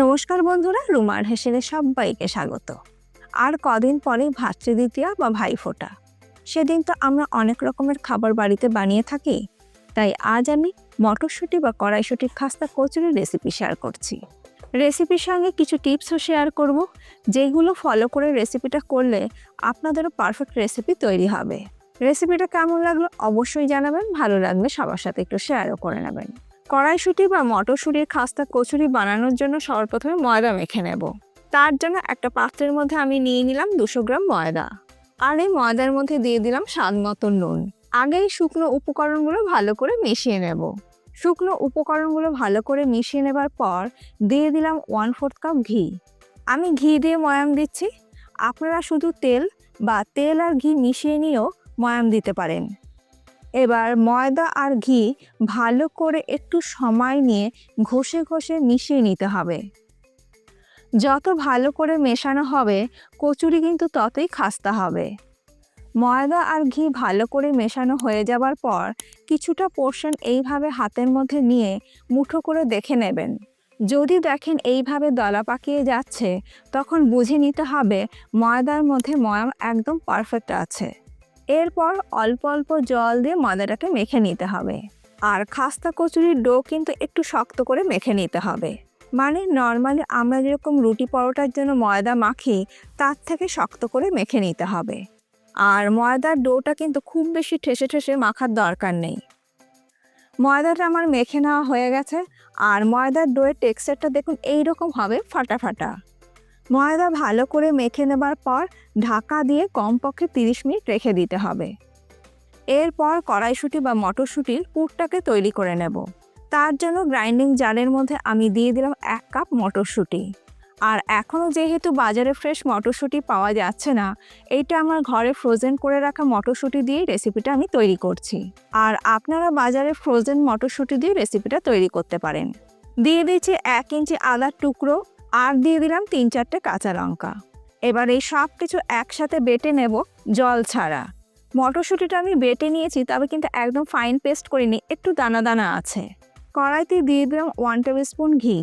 নমস্কার বন্ধুরা, রুমার হেসেলে সবাইকে স্বাগত। আর কদিন পরে ভাতৃদ্বিতীয়া বা ভাইফোঁটা। সেদিন তো আমরা অনেক রকমের খাবার বাড়িতে বানিয়ে থাকি, তাই আজ আমি মটরশুঁটি বা কড়াইশুঁটির খাস্তা কচুরির রেসিপি শেয়ার করছি। রেসিপির সঙ্গে কিছু টিপসও শেয়ার করব যেগুলো ফলো করে রেসিপিটা করলে আপনাদেরও পারফেক্ট রেসিপি তৈরি হবে। রেসিপিটা কেমন লাগল অবশ্যই জানাবেন, ভালো লাগলে সবার সাথে একটু শেয়ারও করে নেবেন। কড়াইশুঁটি বা মটরশুঁটির খাস্তা কচুরি বানানোর জন্য সর্বপ্রথমে ময়দা মেখে নেব। তার জন্য একটা পাত্রের মধ্যে আমি নিয়ে নিলাম দুশো গ্রাম ময়দা। আর এই ময়দার মধ্যে দিয়ে দিলাম স্বাদ মতো নুন। আগে এই শুকনো উপকরণগুলো ভালো করে মিশিয়ে নেব। শুকনো উপকরণগুলো ভালো করে মিশিয়ে নেবার পর দিয়ে দিলাম ওয়ান ফোর্থ কাপ ঘি। আমি ঘি দিয়ে ময়াম দিচ্ছি। আপনারা শুধু তেল বা তেল আর ঘি মিশিয়ে নিয়েও ময়াম দিতে পারেন। এবার ময়দা আর ঘি ভালো করে একটু সময় নিয়ে ঘষে ঘষে মিশিয়ে নিতে হবে। যত ভালো করে মেশানো হবে, কচুরি কিন্তু ততই খাস্তা হবে। ময়দা আর ঘি ভালো করে মেশানো হয়ে যাবার পর কিছুটা পোর্শন এইভাবে হাতের মধ্যে নিয়ে মুঠো করে দেখে নেবেন। যদি দেখেন এইভাবে দলা পাকিয়ে যাচ্ছে, তখন বুঝে নিতে হবে ময়দার মধ্যে ময়াম একদম পারফেক্ট আছে। এরপর অল্প অল্প জল দিয়ে ময়দাটাকে মেখে নিতে হবে। আর খাস্তা কচুরির ডো কিন্তু একটু শক্ত করে মেখে নিতে হবে। মানে নর্মালি আমরা যেরকম রুটি পরোটার জন্য ময়দা মাখি, তার থেকে শক্ত করে মেখে নিতে হবে। আর ময়দার ডোটা কিন্তু খুব বেশি ঠেসে ঠেসে মাখার দরকার নেই। ময়দাটা আমার মেখে নেওয়া হয়ে গেছে। আর ময়দার ডোয়ের টেক্সচারটা দেখুন এইরকম হবে ফাটা ফাটা। ময়দা ভালো করে মেখে নেবার পর ঢাকা দিয়ে কমপক্ষে তিরিশ মিনিট রেখে দিতে হবে। এরপর কড়াইশুঁটি বা মটরশুঁটির পুরটাকে তৈরি করে নেব। তার জন্য গ্রাইন্ডিং জারের মধ্যে আমি দিয়ে দিলাম এক কাপ মটরশুঁটি। আর এখনও যেহেতু বাজারে ফ্রেশ মটরশুঁটি পাওয়া যাচ্ছে না এইটা আমার ঘরে ফ্রোজেন করে রাখা মটরশুঁটি দিয়েই রেসিপিটা আমি তৈরি করছি। আর আপনারা বাজারে ফ্রোজেন মটরশুঁটি দিয়ে রেসিপিটা তৈরি করতে পারেন। দিয়ে দিয়েছি এক ইঞ্চি আদার টুকরো আর দিয়ে দিলাম তিন চারটে কাঁচা লঙ্কা। এবার এই সব কিছু একসাথে বেটে নেব জল ছাড়া। মটরশুঁটিটা আমি বেটে নিয়েছি, তবে কিন্তু একদম ফাইন পেস্ট করিনি, একটু দানা দানা আছে। কড়াইতে দিয়ে দিলাম ওয়ান টেবিল স্পুন ঘি।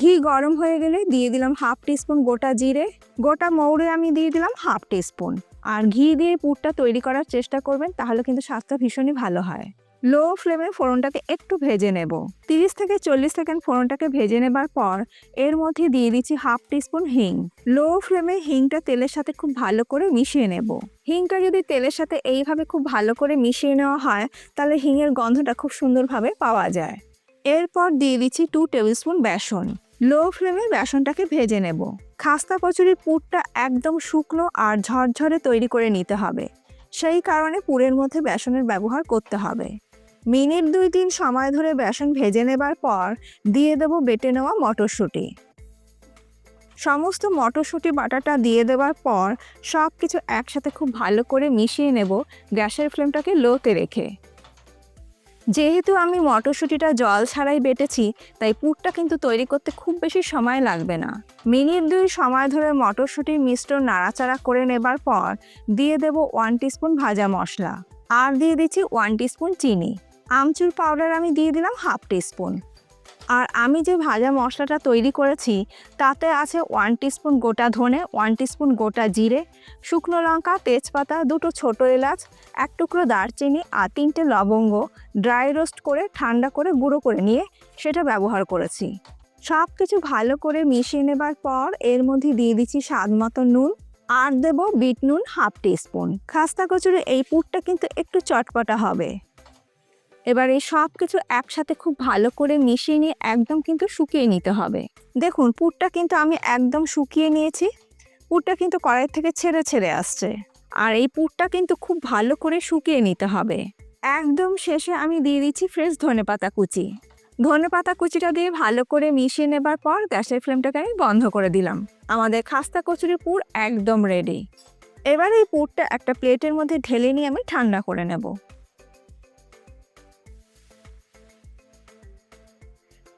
ঘি গরম হয়ে গেলে দিয়ে দিলাম হাফ টিস্পুন গোটা জিরে, গোটা মৌরে আমি দিয়ে দিলাম হাফ টিস্পুন আর ঘি দিয়ে পুরটা তৈরি করার চেষ্টা করবেন, তাহলে কিন্তু স্বাদটা ভীষণই ভালো হয়। লো ফ্লেমে ফোড়নটাকে একটু ভেজে নেব। তিরিশ থেকে চল্লিশ সেকেন্ড ফোড়নটাকে ভেজে নেবার পর এর মধ্যে দিয়ে দিচ্ছি হাফ টিস্পুন হিং। লো ফ্লেমে হিংটা তেলের সাথে খুব ভালো করে মিশিয়ে নেব। হিংটা যদি তেলের সাথে এইভাবে খুব ভালো করে মিশিয়ে নেওয়া হয়, তাহলে হিংয়ের গন্ধটা খুব সুন্দরভাবে পাওয়া যায়। এরপর দিয়ে দিচ্ছি টু টেবিল স্পুন বেসন। লো ফ্লেমে বেসনটাকে ভেজে নেব। খাস্তা কচুরির পুরটা একদম শুকনো আর ঝরঝরে তৈরি করে নিতে হবে। সেই কারণে পুরের মধ্যে বেসনের ব্যবহার করতে হবে। মিনিট দুই তিন সময় ধরে বেসন ভেজে নেবার পর দিয়ে দেব বেটে নেওয়া মটরশুঁটি। সমস্ত মটরশুঁটি বাটাটা দিয়ে দেওয়ার পর সব কিছু একসাথে খুব ভালো করে মিশিয়ে নেব গ্যাসের ফ্লেমটাকে লোতে রেখে। যেহেতু আমি মটরশুঁটিটা জল ছাড়াই বেটেছি, তাই পুরটা কিন্তু তৈরি করতে খুব বেশি সময় লাগবে না। মিনিট দুই সময় ধরে মটরশুঁটির মিশ্রণ নাড়াচাড়া করে নেবার পর দিয়ে দেব ওয়ান টিস্পুন ভাজা মশলা। আর দিয়ে দিচ্ছি ওয়ান টিস্পুন চিনি। আমচুর পাউডার আমি দিয়ে দিলাম হাফ টিস্পুন আর আমি যে ভাজা মশলাটা তৈরি করেছি, তাতে আছে ওয়ান টিস্পুন গোটা ধনে ওয়ান টিস্পুন গোটা জিরে, শুকনো লঙ্কা, তেজপাতা, দুটো ছোট এলাচ, এক টুকরো দারচিনি আর তিনটে লবঙ্গ ড্রাই রোস্ট করে ঠান্ডা করে গুঁড়ো করে নিয়ে সেটা ব্যবহার করেছি। সব কিছু ভালো করে মিশিয়ে নেবার পর এর মধ্যে দিয়ে দিচ্ছি স্বাদ মতো নুন আর দেবো বিট নুন হাফ টিস্পুন খাস্তা কচুরি এই পুরটা কিন্তু একটু চটপটা হবে। এবার এই সব কিছু একসাথে খুব ভালো করে মিশিয়ে নিয়ে একদম কিন্তু শুকিয়ে নিতে হবে। দেখুন, পুরটা কিন্তু আমি একদম শুকিয়ে নিয়েছি। পুরটা কিন্তু কড়াই থেকে ছেড়ে ছেড়ে আসছে। আর এই পুরটা কিন্তু খুব ভালো করে শুকিয়ে নিতে হবে। একদম শেষে আমি দিয়ে দিচ্ছি ফ্রেশ ধনেপাতা কুচি। ধনেপাতা কুচিটা দিয়ে ভালো করে মিশিয়ে নেবার পর গ্যাসের ফ্লেমটাকে আমি বন্ধ করে দিলাম। আমাদের খাস্তা কচুরির পুর একদম রেডি এবার এই পুরটা একটা প্লেটের মধ্যে ঢেলে নিয়ে আমি ঠান্ডা করে নেব।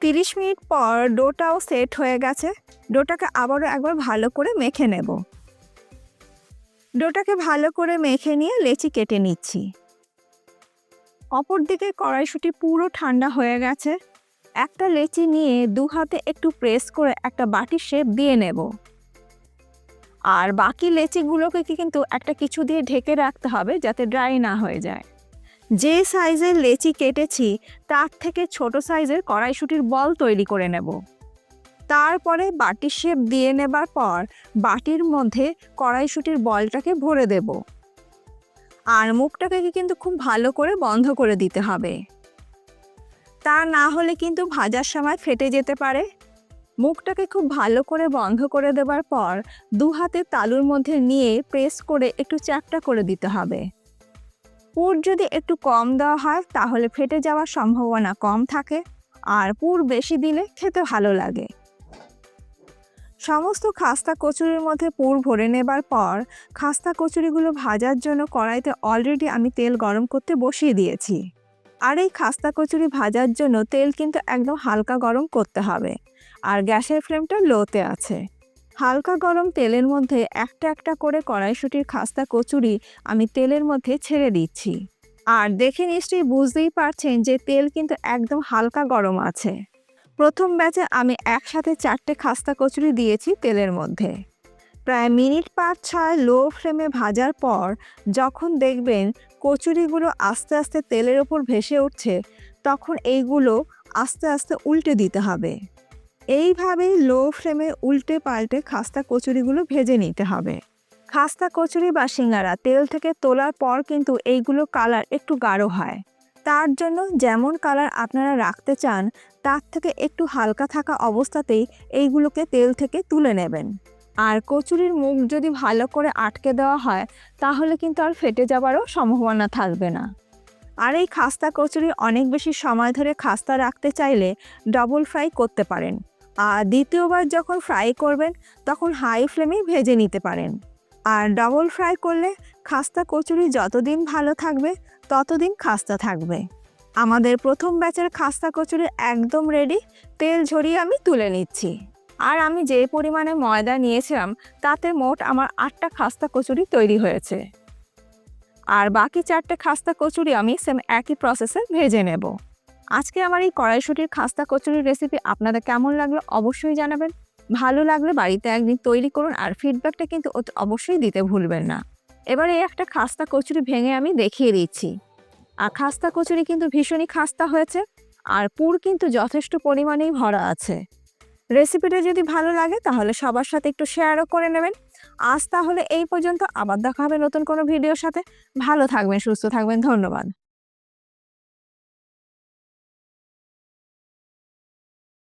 তিরিশ মিনিট পর ডোটাও সেট হয়ে গেছে। ডোটাকে আবারও একবার ভালো করে মেখে নেব। ডোটাকে ভালো করে মেখে নিয়ে লেচি কেটে নিচ্ছি। অপরদিকে কড়াইশুঁটি পুরো ঠান্ডা হয়ে গেছে। একটা লেচি নিয়ে দু হাতে একটু প্রেস করে একটা বাটির শেপ দিয়ে নেব। আর বাকি লেচিগুলোকে কিন্তু একটা কিছু দিয়ে ঢেকে রাখতে হবে যাতে ড্রাই না হয়ে যায়। যে সাইজের লেচি কেটেছি, তার থেকে ছোট সাইজের কড়াইশুটির বল তৈরি করে নেব। তারপরে বাটির শেপ দিয়ে নেবার পর বাটির মধ্যে কড়াইশুটির বলটাকে ভরে দেব। আর মুখটাকে কিন্তু খুব ভালো করে বন্ধ করে দিতে হবে। তা না হলে কিন্তু ভাজার সময় ফেটে যেতে পারে। মুখটাকে খুব ভালো করে বন্ধ করে দেবার পর দু হাতে তালুর মধ্যে নিয়ে প্রেস করে একটু চ্যাপটা করে দিতে হবে। পুর যদি একটু কম দেওয়া হয়, তাহলে ফেটে যাওয়ার সম্ভাবনা কম থাকে। আর পুর বেশি দিলে খেতে ভালো লাগে। সমস্ত খাস্তা কচুরির মধ্যে পুর ভরে নেবার পর, খাস্তা কচুরিগুলো ভাজার জন্য কড়াইতে অলরেডি আমি তেল গরম করতে বসিয়ে দিয়েছি। আর এই খাস্তা কচুরি ভাজার জন্য তেল কিন্তু একদম হালকা গরম করতে হবে। আর গ্যাসের ফ্লেমটা লোতে আছে। হালকা গরম তেলের মধ্যে একটা একটা করে কড়াইশুটির খাস্তা কচুরি আমি তেলের মধ্যে ছেড়ে দিচ্ছি। আর দেখে নিশ্চয়ই বুঝতেই পারছেন যে তেল কিন্তু একদম হালকা গরম আছে। প্রথম ব্যাচে আমি একসাথে চারটে খাস্তা কচুরি দিয়েছি তেলের মধ্যে। প্রায় মিনিট পাঁচ ছয় লো ফ্লেমে ভাজার পর যখন দেখবেন কচুরিগুলো আস্তে আস্তে তেলের ওপর ভেসে উঠছে, তখন এইগুলো আস্তে আস্তে উল্টে দিতে হবে। এইভাবেই লো ফ্লেমে উল্টে পাল্টে খাস্তা কচুরিগুলো ভেজে নিতে হবে। খাস্তা কচুরি বা সিঙ্গারা তেল থেকে তোলার পর কিন্তু এইগুলো কালার একটু গাঢ় হয়। তার জন্য যেমন কালার আপনারা রাখতে চান, তার থেকে একটু হালকা থাকা অবস্থাতেই এইগুলোকে তেল থেকে তুলে নেবেন। আর কচুরির মুখ যদি ভালো করে আটকে দেওয়া হয়, তাহলে কিন্তু আর ফেটে যাবারও সম্ভাবনা থাকবে না। আর এই খাস্তা কচুরি অনেক বেশি সময় ধরে খাস্তা রাখতে চাইলে ডবল ফ্রাই করতে পারেন। আর দ্বিতীয়বার যখন ফ্রাই করবেন, তখন হাই ফ্লেমেই ভেজে নিতে পারেন। আর ডবল ফ্রাই করলে খাস্তা কচুরি যতদিন ভালো থাকবে, ততদিন খাস্তা থাকবে। আমাদের প্রথম ব্যাচের খাস্তা কচুরি একদম রেডি তেল ঝরিয়ে আমি তুলে নিচ্ছি। আর আমি যে পরিমাণে ময়দা নিয়েছিলাম, তাতে মোট আমার আটটা খাস্তা কচুরি তৈরি হয়েছে। আর বাকি চারটে খাস্তা কচুরি আমি সেম একই প্রসেসে ভেজে নেব। আজকে আমার এই কড়াইশুটির খাস্তা কচুরির রেসিপি আপনাদের কেমন লাগল অবশ্যই জানাবেন। ভালো লাগলে বাড়িতে একদিন তৈরি করুন আর ফিডব্যাকটা কিন্তু অবশ্যই দিতে ভুলবেন না। এবারে একটা খাস্তা কচুরি ভেঙে আমি দেখিয়ে দিচ্ছি। আর খাস্তা কচুরি কিন্তু ভীষণই খাস্তা হয়েছে আর পুর কিন্তু যথেষ্ট পরিমাণেই ভরা আছে। রেসিপিটা যদি ভালো লাগে তাহলে সবার সাথে একটু শেয়ারও করে নেবেন। আজ তাহলে এই পর্যন্ত, আবার দেখা হবে নতুন কোনো ভিডিওর সাথে। ভালো থাকবেন, সুস্থ থাকবেন, ধন্যবাদ।